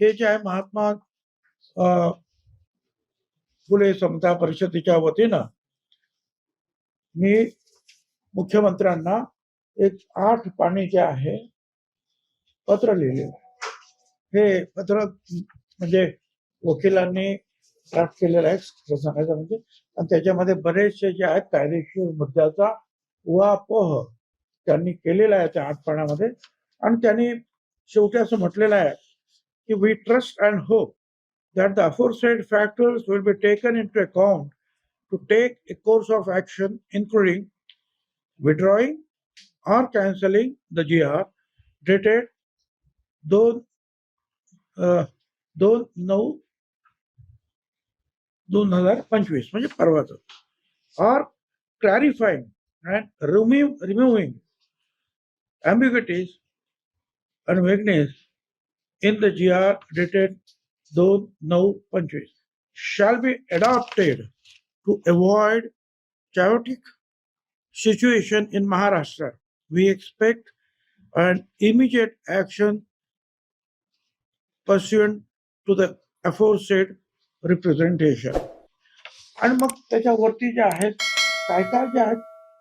हे जे आहे महात्मा फुले समता परिषदेच्या वतीनं मी मुख्यमंत्र्यांना एक आठ पाणी जे आहे पत्र लिहिलेलं हे पत्र म्हणजे वकिलांनी ड्राफ्ट केलेलं आहे खरं सांगायचं म्हणजे. आणि त्याच्यामध्ये बरेचसे जे आहेत कायदेशीर मुद्द्याचा उहापोह त्यांनी केलेला आहे त्या आठ पाण्यामध्ये आणि त्यांनी शेवटी असं म्हटलेलं आहे की we trust and hope that the aforesaid factors will be taken into account to take a course of action including withdrawing or cancelling the GR dated दोन अ, दोन नऊ दोन हजार पंचवीस म्हणजे परवाचं or clarifying and remove, removing ambiguities and vagueness in the GR dated दोन नऊ पंचवीस shall be adopted to avoid chaotic situation in Maharashtra. We expect an immediate action pursuant to the aforesaid representation. आणि मग त्याच्यावरती जे आहेत काय काय जे आहेत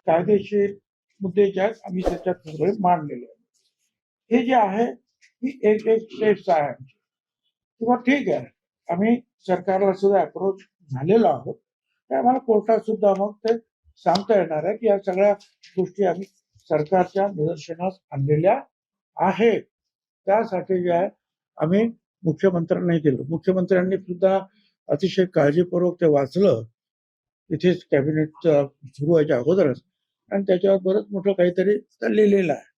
कायदेशीर मुद्दे जे आहेत आम्ही त्याच्यात सगळे मांडलेले आहेत हे जे आहे ही एक एक आहे. आमची किंवा ठीक आहे. आम्ही सरकारला सुद्धा अप्रोच झालेलो आहोत. ते आम्हाला कोर्टात सुद्धा मग ते सांगता येणार आहे की या सगळ्या गोष्टी आम्ही सरकारच्या निदर्शनास आणलेल्या आहेत. त्यासाठी जे आहे आम्ही मुख्यमंत्र्यांनाही केलं. मुख्यमंत्र्यांनी सुद्धा अतिशय काळजीपूर्वक ते वाचलं. तिथेच कॅबिनेट सुरू व्हायच्या अगोदरच. आणि त्याच्यावर बरंच मोठं काहीतरी लिहिलेलं आहे.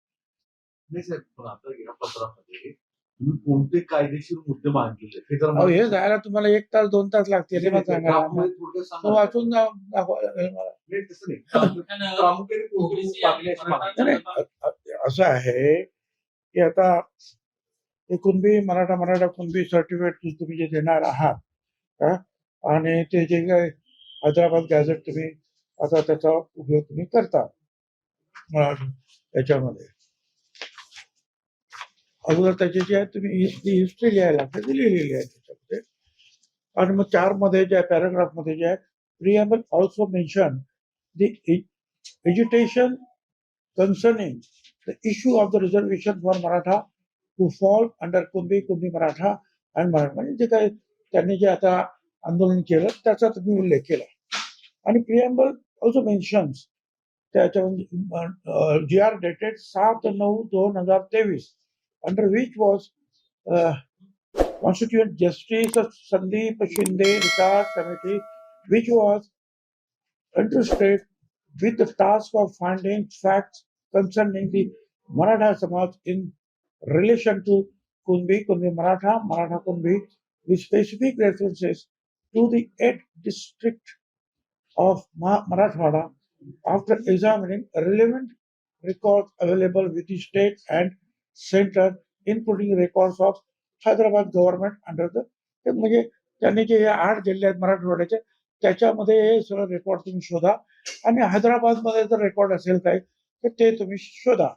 नाही साहेब पण आता या पत्रामध्ये तुम्ही कोणते कायदेशीर मुद्दे मांडलेले? हे जर अहो हे जायला तुम्हाला एक तास दोन तास लागतील हे सांगा थोडक्यात वाचून जा- दाखवा लागेल मला. नाही, तसं नाही. प्रामुख्याने प्रामुख्याने कोणते मुद्दे मांडले अशी मागणी नाही, आहे? नाही, अ- अ- असं आहे की आता ते कुणबी मराठा मराठा कुणबी सर्टिफिकेट तुम्ही जे देणार आहात हा, आणि ते जे काही हैदराबाद गॅझेट तुम्ही आता त्याचा उपयोग तुम्ही करता मला याच्यामध्ये अगोदर त्याची जी आहे तुम्ही हिस्ट्री लिहायला लागते ती लिहिलेली आहे त्याच्यामध्ये. आणि मग चारमध्ये जे पॅराग्राफमध्ये जे आहे preamble also mention the agitation concerning the issue of the reservation for Maratha to fall under Kunbi Kunbi Maratha and Maratha म्हणजे जे काही त्यांनी जे आता आंदोलन केलं त्याचा तुम्ही उल्लेख केला. आणि प्रिएम्बल ऑल्सो मेन्शन्स त्याच्या जी आर डेटेड सात नऊ दोन हजार तेवीस. under which was uh, Constituent Justice of Sandeep Shinde Vikas Committee, which was entrusted with the task of finding facts concerning the Maratha Samaj in relation to Kunbi, Kunbi Maratha, Maratha Kunbi, with specific references to the 8th district of Marathwada. After examining relevant records available with the state and center, including records of Hyderabad government under the ते म्हणजे त्यांनी जे हे आठ जिल्हे आहेत मराठवाड्याचे त्याच्यामध्ये हे सगळं रेकॉर्ड तुम्ही शोधा आणि हैदराबाद मध्ये जर रेकॉर्ड असेल काय तर ते तुम्ही शोधा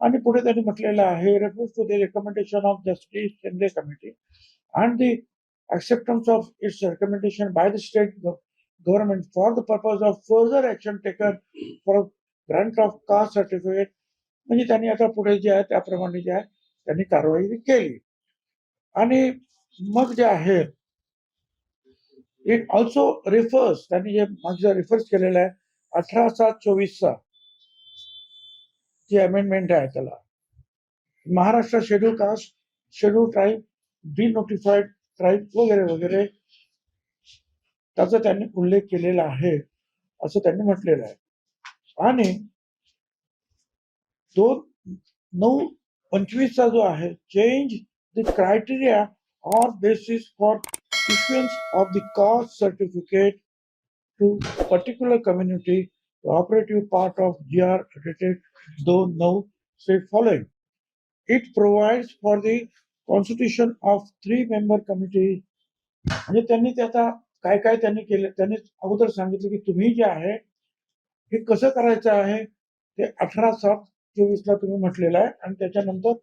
आणि पुढे त्यांनी म्हटलेलं आहे refers to the recommendation of Justice Shinde committee and the acceptance of its recommendation by the state gov- government for the purpose of further action taken for grant of caste certificate म्हणजे त्यांनी आता पुढे जे आहे त्याप्रमाणे जे आहे त्यांनी कारवाई केली. आणि मग जे आहे इट ऑल्सो रिफर्स त्यांनी जे मागचं रिफर्स केलेलं आहे अठरा सात चोवीसचा जी अमेंडमेंट आहे त्याला. Maharashtra schedule caste schedule tribe denotified tribe वगैरे वगैरे त्याचा त्यांनी उल्लेख केलेला आहे असं त्यांनी म्हटलेलं आहे. आणि दोन नऊ पंचवीसचा जो आहे change the criteria or basis for issuance of the caste certificate to particular community operative part of G R dated दोन नऊ से following it provides for the constitution of three member committee म्हणजे त्यांनी त्याचा काय काय त्यांनी केलं त्यांनी अगोदर सांगितलं की तुम्ही जे आहे हे कसं करायचं आहे ते अठरा सात चोवीसला तुम्ही म्हटलेलं आहे. आणि त्याच्यानंतर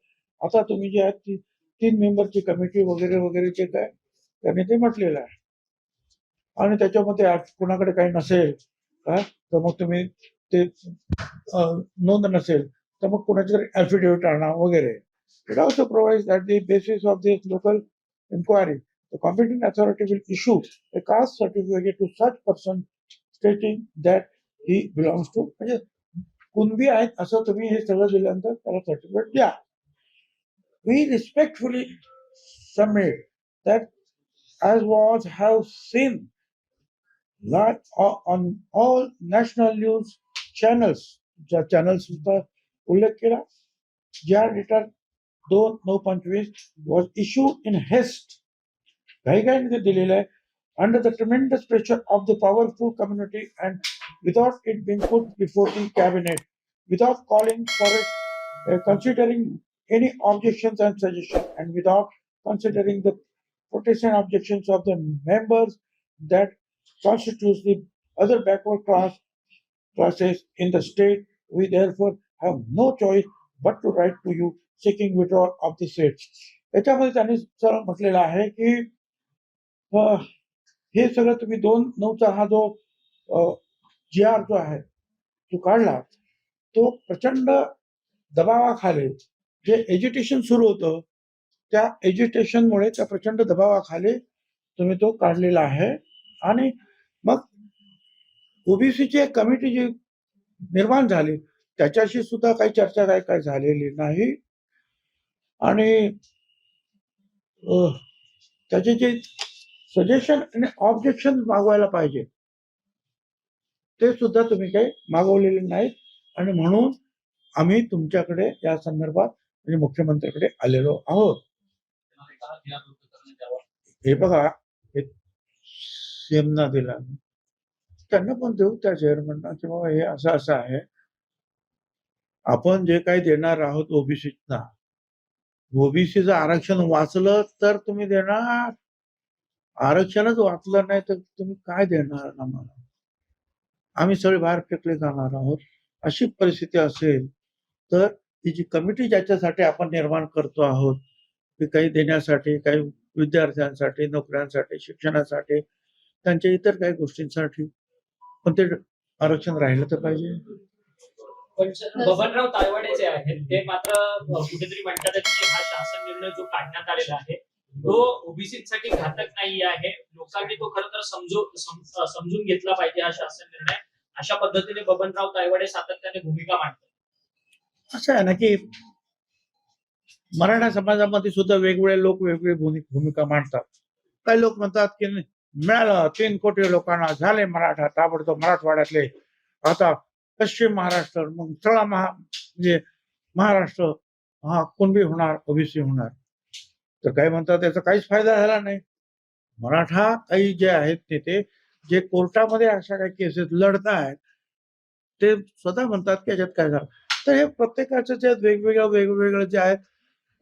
आता तुम्ही जे आहेत ती तीन मेंबरची कमिटी वगैरे वगैरे जे काय त्यांनी ते म्हटलेलं आहे. आणि त्याच्यामध्ये कुणाकडे काही नसेल का तर मग तुम्ही ते नोंद नसेल तर मग कुणाची तरी ऍफिडेव्हिट आणा वगैरे. It also provide that the basis of this local inquiry the competent authority will issue a caste certificate to such person stating that he belongs to म्हणजे कुणबी आहेत असं तुम्ही हे सगळं दिल्यानंतर त्याला सर्टिफिकेट द्या. We respectfully submit that as was have seen lot on all national news channels ज्या चॅनल्स उल्लेख केला ज्या डेटा दोन नऊ पंचवीस वॉज इश्यू इन हेस्ट काही काही दिलेलं आहे. Under the tremendous pressure of the powerful community and without it being put before the cabinet without calling for it considering any objections and suggestions and without considering the protection objections of the members that constitutes the other backward class classes in the state, we therefore have no choice but to write to you seeking withdrawal of the seats. याच्यामध्ये त्यांनी सरळ म्हटलेलं आहे की अं, हे सगळं तुम्ही दोन नऊचा हा जो जी आर जो आहे तो काढला तो प्रचंड दबावाखाली जे एज्युटेशन सुरू होतं त्या एज्युटेशनमुळे त्या प्रचंड दबावाखाली तुम्ही तो काढलेला आहे. आणि मग ओबीसीची एक कमिटी जी निर्माण झाली त्याच्याशी सुद्धा काही चर्चा काय काय झालेली नाही. आणि त्याचे जे सजेशन आणि ऑब्जेक्शन मागवायला पाहिजे. ते सुद्धा तुम्ही काही मागवलेले नाहीत. आणि म्हणून आम्ही तुमच्याकडे या संदर्भात म्हणजे मुख्यमंत्र्याकडे आलेलो आहोत. हे बघा हे दिला. त्यांना पण देऊ त्या चेअरमॅनना की बाबा हे असं असं आहे. आपण जे काही देणार आहोत ओबीसीना ओबीसीचं आरक्षण वाचलं तर तुम्ही देणार. आरक्षणच वाचलं नाही तर तुम्ही काय देणार आम्हाला? आम्ही सगळे बाहेर फेकले जाणार आहोत. अशी परिस्थिती असेल तर ही जी कमिटी ज्याच्यासाठी आपण निर्माण करतो आहोत ती काही देण्यासाठी काही विद्यार्थ्यांसाठी नोकऱ्यांसाठी शिक्षणासाठी त्यांच्या इतर काही गोष्टींसाठी पण ते आरक्षण राहिलं तर पाहिजे. पण बबनराव तायवाडे जे आहेत. ते मात्र कुठेतरी म्हणतात की हा शासन निर्णय जो काढण्यात आलेला आहे तो ओबीसी साठी घातक नाही आहे. लोकांनी तो खर तर समजू सम- समजून घेतला पाहिजे हा शासन निर्णय. अशा पद्धतीने बबनराव तायवाडे सातत्याने भूमिका मांडतात. असं आहे ना की मराठा समाजामध्ये सुद्धा वेगवेगळे लोक वेगवेगळी भूमि- भूमिका मांडतात. काही लोक म्हणतात की मिळालं तीन कोटी लोकांना झाले मराठा ताबडतोब मराठवाड्यातले. आता पश्चिम महाराष्ट्र मग तळा महा म्हणजे महाराष्ट्र हा कुणबी होणार ओबीसी होणार? तर काय म्हणतात त्याचा काहीच फायदा झाला नाही. मराठा काही जे आहेत नेते जे कोर्टामध्ये अशा काही केसेस लढत आहेत ते स्वतः म्हणतात की याच्यात काय झालं. तर हे प्रत्येकाचं जे वेगवेगळं वेगवेगळं जे आहे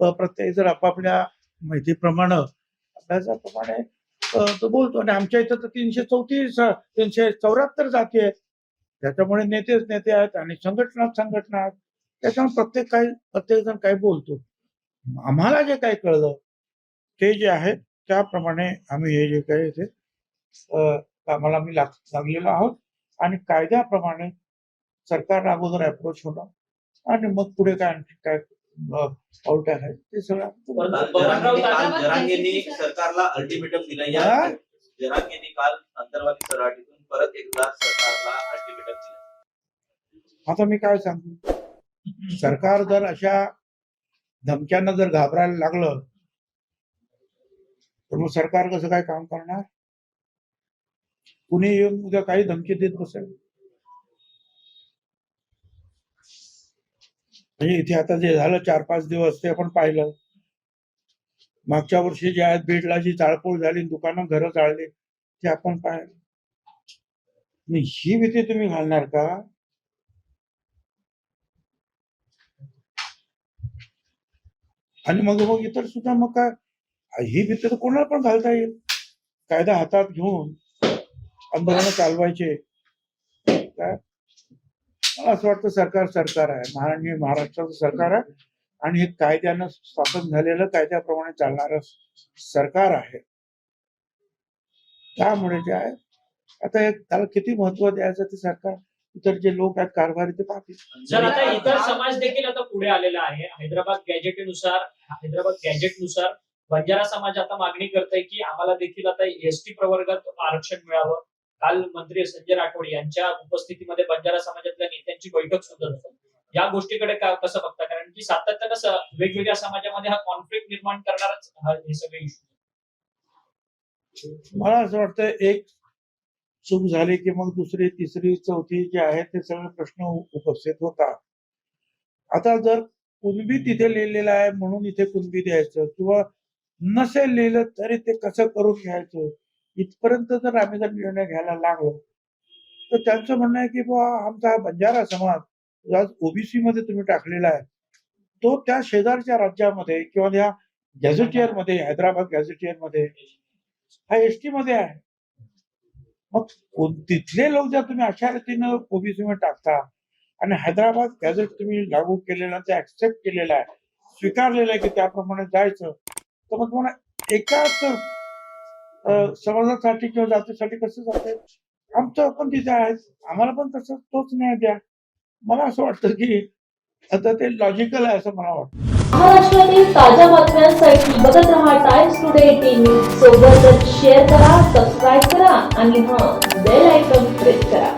प्रत्येक जर आपापल्या माहितीप्रमाणे अभ्यासाप्रमाणे तो बोलतो. आणि आमच्या इथं तर तीनशे चौतीस तीनशे चौऱ्याहत्तर जाती आहेत. त्याच्यामुळे नेतेच नेते आहेत आणि संघटना संघटना आहेत. त्याच्यामुळे प्रत्येक काही प्रत्येक जण काही बोलतो. आम्हाला जे काही कळलं ते जे आहे त्याप्रमाणे आम्ही हे जे काही ते अ, कामाला आम्ही लाग लागलेलो आहोत. आणि कायद्याप्रमाणे सरकार अगोदर अप्रोच होणं आणि मग पुढे काय आणखी काय पाऊल टाकायचं ते सगळं जरांगेंनी- सरकारला अल्टिमेटम दिलं. या हा? जरांगेंनी काल परत एकदा सरकारला अल्टिमेटम दिलं. आता मी काय सांगू? सरकार जर अशा धमक्यांना जर घाबरायला लागलं तर मग सरकार कसं काय काम करणार? कुणी येऊन उद्या काही धमकी देत बसेल? म्हणजे इथे आता जे झालं चार पाच दिवस ते आपण पाहिलं. मागच्या वर्षी जे आहेत बीडला जी चाळपोळ झाली दुकानं घरं जाळली ते आपण पाहिलं. ही भीती तुम्ही घालणार का? आणि मग मग इतर सुद्धा मग काय? ही भीती तर कोणाला पण घालता येईल. कायदा हातात घेऊन आंदोलन चालवायचे. काय? मला असं वाटतं सरकार सरकार आहे. महाराणी महाराष्ट्राचं सरकार आहे. आणि हे कायद्यानं स्थापन झालेलं कायद्याप्रमाणे चालणार सरकार आहे. त्यामुळे जे आहे आता त्याला किती महत्त्व द्यायचं ते सरकार? इतर जे लोक आहेत कारभारी ते पाहतील. सर आता इतर समाज देखील आता पुढे आलेला आहे. हैदराबाद गॅजेटनुसार हैदराबाद गॅजेटनुसार बंजारा समाज आता मागणी करतोय की आम्हाला देखील आता एसटी प्रवर्गात आरक्षण मिळावं. काल मंत्री संजय राठोड यांच्या उपस्थितीमध्ये बंजारा समाजातल्या नेत्यांची बैठक सुद्धा झाली. या गोष्टीकडे कसं बघता? कारण की सातत्यानं वेगवेगळ्या समाजामध्ये हा कॉन्फ्लिक्ट निर्माण करणारच हे सगळे इश्यू मला असं वाटतं एक चूक झाली की मग दुसरी तिसरी चौथी जे आहे ते सगळे प्रश्न उपस्थित होतात. आता जर कुणबी तिथे लिहिलेलं आहे म्हणून इथे कुणबी द्यायचं किंवा नसेल लिहिलं तरी ते कसं करून घ्यायचं? इथपर्यंत जर आम्ही जर निर्णय घ्यायला लागलो तर त्यांचं म्हणणं आहे की बुवा आमचा बंजारा समाज आज ओबीसी मध्ये तुम्ही टाकलेला आहे तो त्या शेजारच्या राज्यामध्ये किंवा त्या गॅझेटियरमध्ये हैदराबाद गॅझेटियरमध्ये हा एसटी मध्ये आहे. मग तिथले लोक जर तुम्ही अशा रीतीनं ओबीसी मध्ये टाकता आणि हैदराबाद गॅझेट तुम्ही लागू केलेला ते ऍक्सेप्ट केलेला आहे स्वीकारलेलं आहे की त्याप्रमाणे जायचं तर मग तुम्हाला एकाच समाजासाठी किंवा जातीसाठी कसं जाते आमचं पण तिथे आहे. आम्हाला पण तसं तोच न्याय द्या. मला असं वाटतं की आता ते लॉजिकल आहे असं मला वाटतं. महाराष्ट्रातील ताज्या बातम्यांसाठी बघत रहा टाइम्स टुडे टीव्ही सोबतच शेअर करा सबस्क्राईब करा आणि हा बेल आयकॉन प्रेस करा.